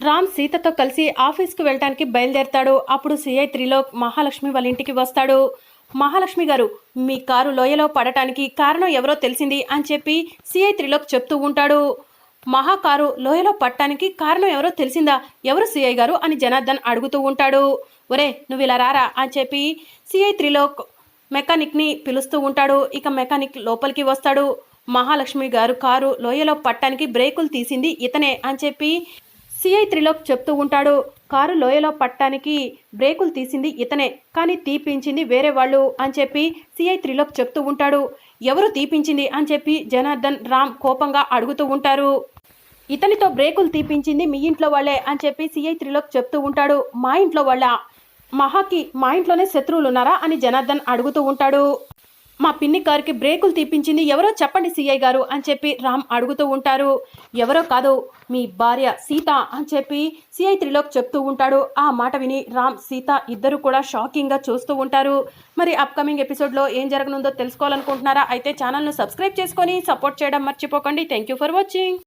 రామ్ సీతతో కలిసి ఆఫీస్కి వెళ్ళటానికి బయలుదేరతాడు. అప్పుడు సిఐ త్రిలోక్ మహాలక్ష్మి వాళ్ళ ఇంటికి వస్తాడు. మహాలక్ష్మి గారు మీ కారు లోయలో పడటానికి కారణం ఎవరో తెలిసింది అని చెప్పి సిఐ త్రిలోక్ చెప్తూ ఉంటాడు. మహా కారు లోయలో పట్టడానికి కారణం ఎవరో తెలిసిందా? ఎవరు సిఐ గారు? అని జనార్దన్ అడుగుతూ ఉంటాడు. ఒరే నువ్వు ఇలా రారా? అని చెప్పి సిఐ త్రిలోక్ మెకానిక్ని పిలుస్తూ ఉంటాడు. ఇక మెకానిక్ లోపలికి వస్తాడు. మహాలక్ష్మి గారు కారు లోయలో పట్టడానికి బ్రేకులు తీసింది ఇతనే అని చెప్పి సిఐ త్రిలోక్ చెప్తూ ఉంటాడు కారు లోయలో పట్టడానికి బ్రేకులు తీసింది ఇతనే కానీ తీపించింది వేరే వాళ్ళు అని చెప్పి సిఐ త్రిలోక్ చెప్తూ ఉంటాడు. ఎవరు తీపించింది అని చెప్పి జనార్దన్ రామ్ కోపంగా అడుగుతూ ఉంటారు. ఇతనితో బ్రేకులు తీపించింది మీ ఇంట్లో వాళ్ళే అని చెప్పి సిఐ త్రిలోక్ చెప్తూ ఉంటాడు. మా ఇంట్లో వాళ్ళ? మహాకి మా ఇంట్లోనే శత్రువులు ఉన్నారా అని జనార్దన్ అడుగుతూ ఉంటాడు. మా పిన్ని కారుకి బ్రేకులు తీపించింది ఎవరో చెప్పండి సీఐ గారు అని చెప్పి రామ్ అడుగుతూ ఉంటారు. ఎవరో కాదు మీ భార్య సీత అని చెప్పి సీఐ త్రిలోక్ చెప్తూ ఉంటాడు. ఆ మాట విని రామ్ సీత ఇద్దరు కూడా షాకింగ్గా చూస్తూ ఉంటారు. మరి అప్కమింగ్ ఎపిసోడ్లో ఏం జరగనుందో తెలుసుకోవాలనుకుంటున్నారా? అయితే ఛానల్ను సబ్స్క్రైబ్ చేసుకొని సపోర్ట్ చేయడం మర్చిపోకండి. Thank you for watching